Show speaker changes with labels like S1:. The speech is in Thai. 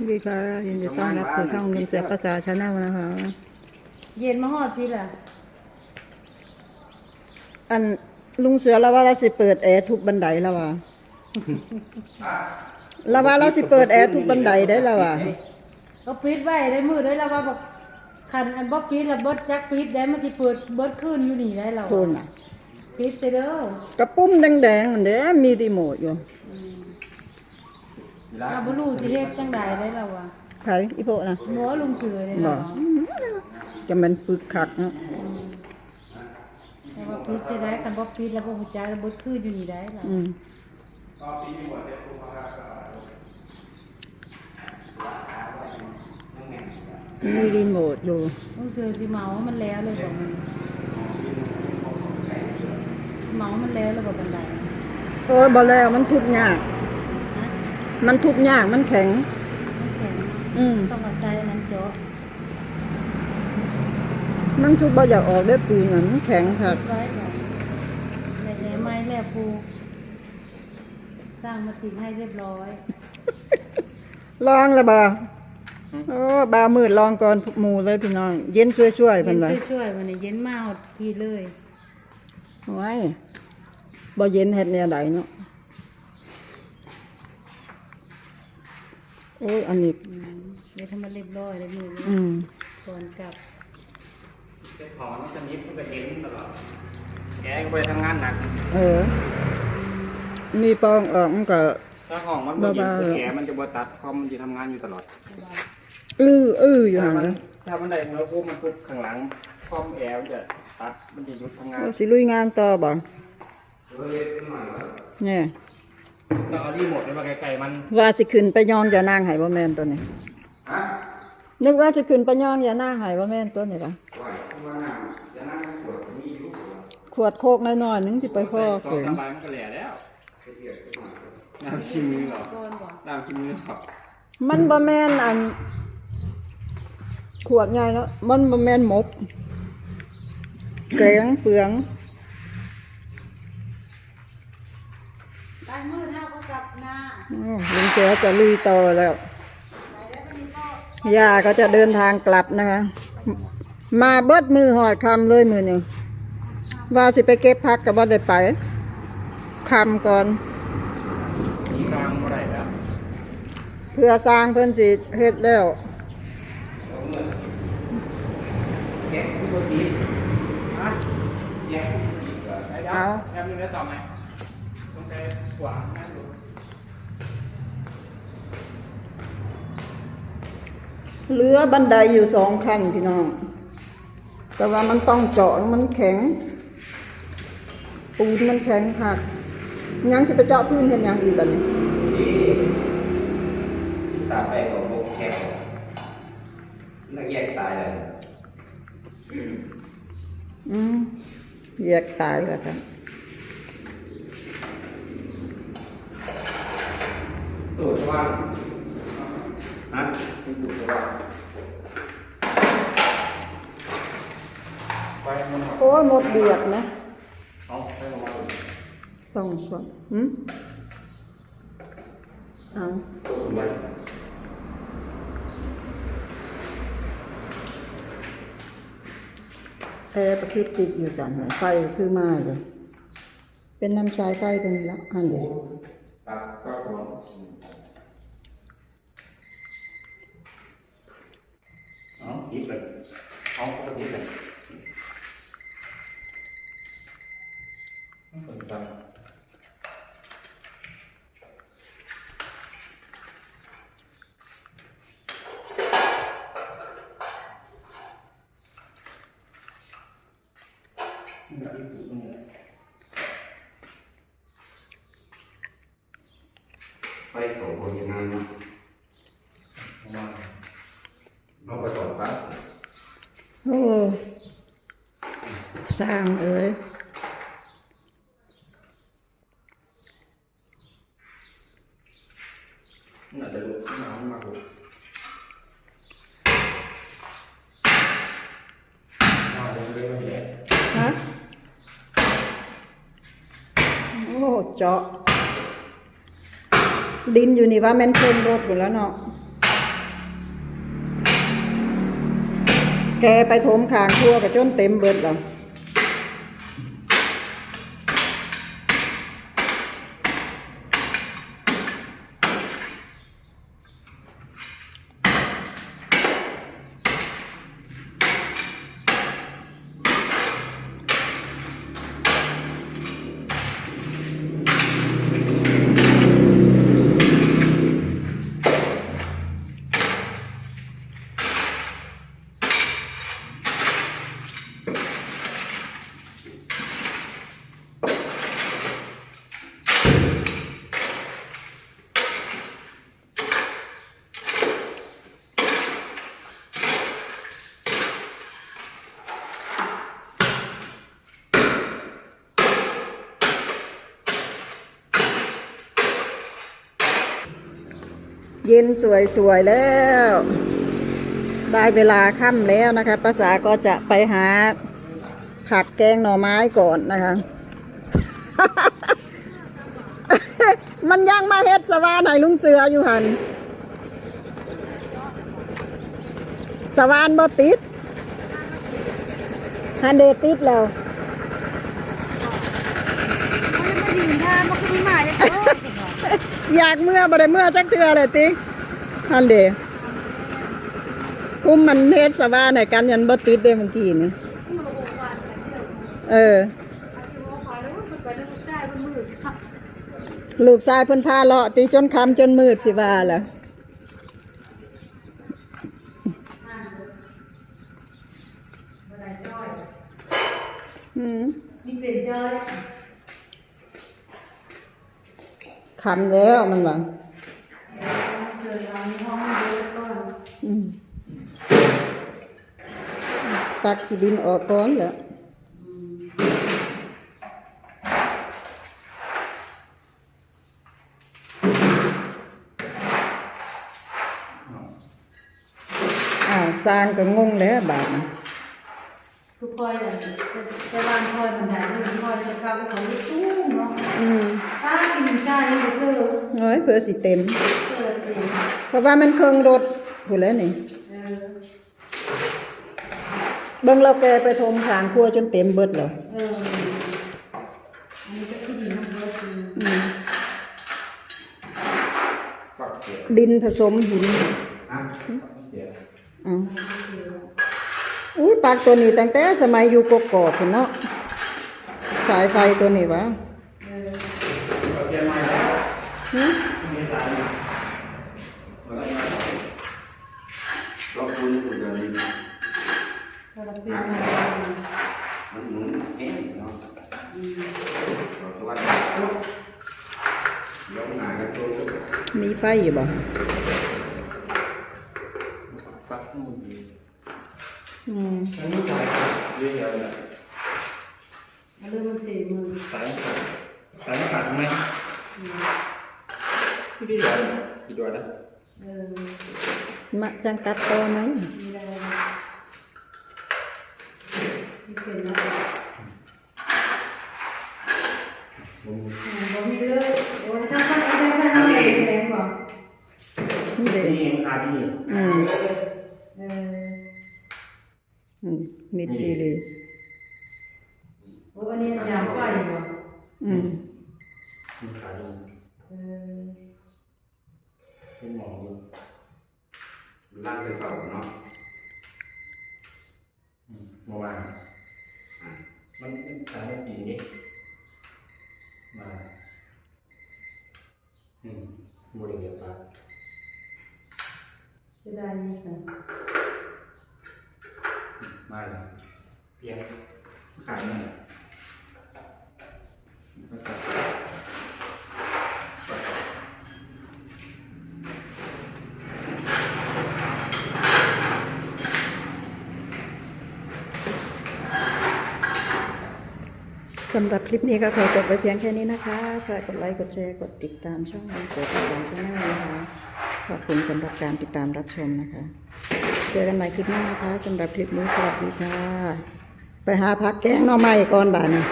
S1: สวัสดีค่ะยินดีต้อนรับสู่ช่องเงินเสียภาษาชาแนลนะคะ
S2: เย็นมาฮอดทีละ
S1: อันลุงเสือแล้วว่าเราสิเปิดแอร์ทุกบันไดแล้วว่ะแล้วว่าเราสิเปิดแอร์ทุกบันไดได้แล้วว่ะ
S2: ก็ปิดไว้ได้มือได้แล้วว่าบอกคันอันบ่ปิดแล้วเบิดจักปิดได้มันสิเปิดเบิดขึ้นอยู่นี่ได้แล้ว
S1: คุณน่ะ
S2: ปิดเสียเด้อก
S1: ระปุ้มแดงๆอันเด้มีรีโมทอยู่
S2: เราบ่รู้สิเฮ็ดจังใดได้แล้วว่ะ
S1: ใครอีโพนะ
S2: หมอลุงเสือได้
S1: บ
S2: แล้
S1: อ
S2: ว
S1: กจะมันฝึกขักเนาะ
S2: แต่ว่าปิดสิได้คันบ่ปิดแล้วบ่ฮู้จักแล้วเบิดขึ้นอยู่นี่ได้แล้ว
S1: อืมมีรีโมทอยู่
S2: ลุงเสือสิเมาว่ามันแล้วเลยบอกมันเมามันแล้วแล้วบ่บันได
S1: โอ้ยบอแล้วมันทุบยาก
S2: ฮะ
S1: มันทุบยากมันแข็ง
S2: มันแข็ง
S1: อืม
S2: ต้องเอาใส่อันนั้นเจาะ
S1: มันทุบบ่อยากออกได้ปูนอะมันแข็งค่ะ
S2: ไว้ก่อนแต่แหน่ไม้แลบปู สร้างมาติดให้เรียบร้อย
S1: ลองและบ่โอ้บามืดลองก่อนหมู่เลยพี่น้อง เย็นช่วยๆ
S2: เย็
S1: เพิ่น
S2: น
S1: ว่า
S2: ช่วยๆวันนี้เย็นมากหดทีเลย
S1: โอ้ยบ่เย็นเฮ็ดแนวใดเนาะ โอ้ยอันนี้
S2: อืมเดี๋ยวทำมันเรียบร้อยเลยมือนี้
S1: อืม
S2: ก่อนกลับ
S3: เป็นของสนิทมันก็เห็นตลอดแกก็ไปทำงานหนัก
S1: เออ มีปองออกมันก็
S3: ถ้าห้องมันบ่เย็น
S1: บ้าๆ
S3: คือแกมันจะบ่ตัดคอมมันจะทำงานอยู่ตลอด
S1: อื้ออื้ออยู่
S3: ถ้า
S1: หั่น
S3: มัน
S1: เลย
S3: ถ้ามันได้อุณหภูมิมันปุ๊บข้างหลังคอมแอร์มันจะตัดมันจะหยุดทำงาน
S1: เราสิลุยงานต่อบ่เนี่ย
S3: ต้องเอารีโมทไปมาไกลๆมัน
S1: ว่าสิขึ้นไปยองอย่านางให้บ่แม่นตัวนี้
S3: ฮะ
S1: นึกว่าสิขึ้นไปยองอย่านางให้บ่แม่นตัวนี้ล่ะ
S3: ไหวว่าน้ำจะนั่งปวดมีอยู่
S1: ขวดโคกน้อยๆหนึงสิไปพ่อ
S3: สอ
S1: เขิ
S3: ง
S1: น
S3: สามใบมันก็แหล่แล้วน้ำชิมมือเหรอ
S2: ก่อนบอก
S3: น้ำชิมมือเหรอ
S1: มันบ่แม่นอันขวดใหญ่เนาะมันบ่แม่นหมกแกงเปลือง
S2: ไปมือเท่าก็กลับหน้า
S1: อ้าว ลุงเสือจะลุยต่อแล้วย่าก็จะเดินทางกลับนะคะ มาเบิดมือหอดคำเลยมือหนึ่งว่าสิไปเก็บพักกับว่าได้ไปคำก่อน
S3: มีกลางอะไรแล้ว
S1: เพื่อสร้างเพิ่นสิเฮ็ดแล้ว
S3: แกะผู้บริฮะแกะผู้บริเหรอไอ้ดา
S1: เหลือบันไดอยู่สองขั้นพี่น้อง แต่ว่ามันต้องเจาะมันแข็ง ปูนมันแข็งค่ะยังจะไปเจาะพื้นเห็นยังอีกแบบนี้
S4: สามไปของโลกแก้วนักแยกตายเลย
S1: อืมแยกตายแล้วค่ะ
S4: ตูดว่างฮะตูดว่าง
S3: ไปมันหัก
S1: โอ้ยหมดเดียดนะ
S3: เอาไปลงมา
S1: ต้องสวมหืมเอา
S4: ตูดไป
S1: แอร์ประคิดติดอยู่จันไฟคือมาเลยเป็นน้ำชายไฟตัวนี้แล้วอันเดียว
S3: เอาอีกเลยเอาปก
S1: สร้างเอ้ยฮะโอ้เจาะดินอยู่นี่ว่าแม่นเพิ่มรถอยู่แล้วเนาะแกไปถมคางทั่วกับจนเต็มเบิดหรอ เย็นสวยๆแล้ว ได้เวลาค่ำแล้วนะคะภาษาก็จะไปหาผักแกงหน่อไม้ก่อนนะคะ มันยังมาเฮ็ดสว่านให้ลุงเสืออยู่หัน สวานบ่ติดฮันเดติดแล้ว
S2: มันมายืนท่ามันก็มีหมายเลยเออ
S1: อยากเมื่อบ่ได้เมื่อจักเทื่อเลยติฮันเดคุ้มมันเฮ็ดสวานให้กันยันบ่ติดเด้เมื่อกี้นี่เออลูกชายเพิ่นพาเลาะตีจนคำจนมืดสิว่าล่ะอืม
S2: มีเป็นจอย
S1: คำแล้วมันว่า
S2: เดินทางห้องเดินก่อน
S1: ตักขี้ดินออกก่อนแล้วอ้าวสร้างก็งงแล้วบาดนี้
S2: ทุกคอยเลยแต่บ้านคอยมันใหญ่ทุกคอยจะเข้าไปของลูกตู้เนาะ
S1: อืม
S2: นชานี่จะเจอ
S1: เฮ้ยเผื่อสิเต็ม
S2: เจอสิ
S1: เพราะว่ามันเครื่องรถผู้แล้วนี่
S2: เออ
S1: เบิ่งเราแกไปทมขางครัวจนเต็มเบิดแล้ว
S2: เอออันนี้ก็ที่ดีมากเลยคือ
S1: อืม
S3: ปักเกียร์
S1: ดินผสมหิน
S3: อะเกียร์
S1: อ่าอุ้ยปากตัวนี้ตั้งแต่สมัยอยู่กกอกพุ่นเนาะสายไฟตัวนี้วะ
S3: เอาเกียร์ใหม่แล้ว
S1: หึ
S3: มีสายมาอะไรมา
S4: เราคุณคุณเดิน
S2: เราเป็นมา
S4: มันหมุนเองเนาะเราสวัสดียกหนากันตัว
S1: มีไฟอยู่บ่
S3: ปักนู่นดี
S1: อืม
S3: มันมีสายเรียวๆเลย
S2: เริ่มมันสี่มือ
S3: สายขาดสายขาดทำไมไม่ได้ เดี๋ยวกี่ตัวนะ
S2: เออ
S1: มะจังตัดต่อไหม
S2: มีอะไรที่เป็นแล้ว
S3: ผม
S2: บ่มีเลยโอ้ยถ้าถ้าถ้าถ้าถ้าแดงบ่
S1: นี่เด้
S3: นี่มันขาดนี่
S1: อืม
S2: เออ
S1: อืมมิดจีรี
S2: โอ้อันนี้ยางไฟบ่
S1: อืม
S3: มันขาดนี่
S2: เออ
S3: เป็นหมออยู่
S4: ล่างไปเสาเนาะ
S3: อืมเมื่อวานมันมันขาดปีนี้มาอืมบริเวณปาก
S2: จะได้ยี่สิบ
S3: มาแล้วเพียงขาดนี่ก็
S1: สำหรับคลิปนี้ก็ขอจบไปเพียงแค่นี้นะคะฝากกดไลค์ กดแชร์ กดติดตามช่องนี้กดติดตามช่องนี้นะคะ ขอบคุณสำหรับการติดตามรับชมนะคะ เจอกันใหม่คลิปหน้านะคะสำหรับคลิปนี้สวัสดีค่ะ ไปหาพักแกงหน่อไม้ก่อนบ่านี้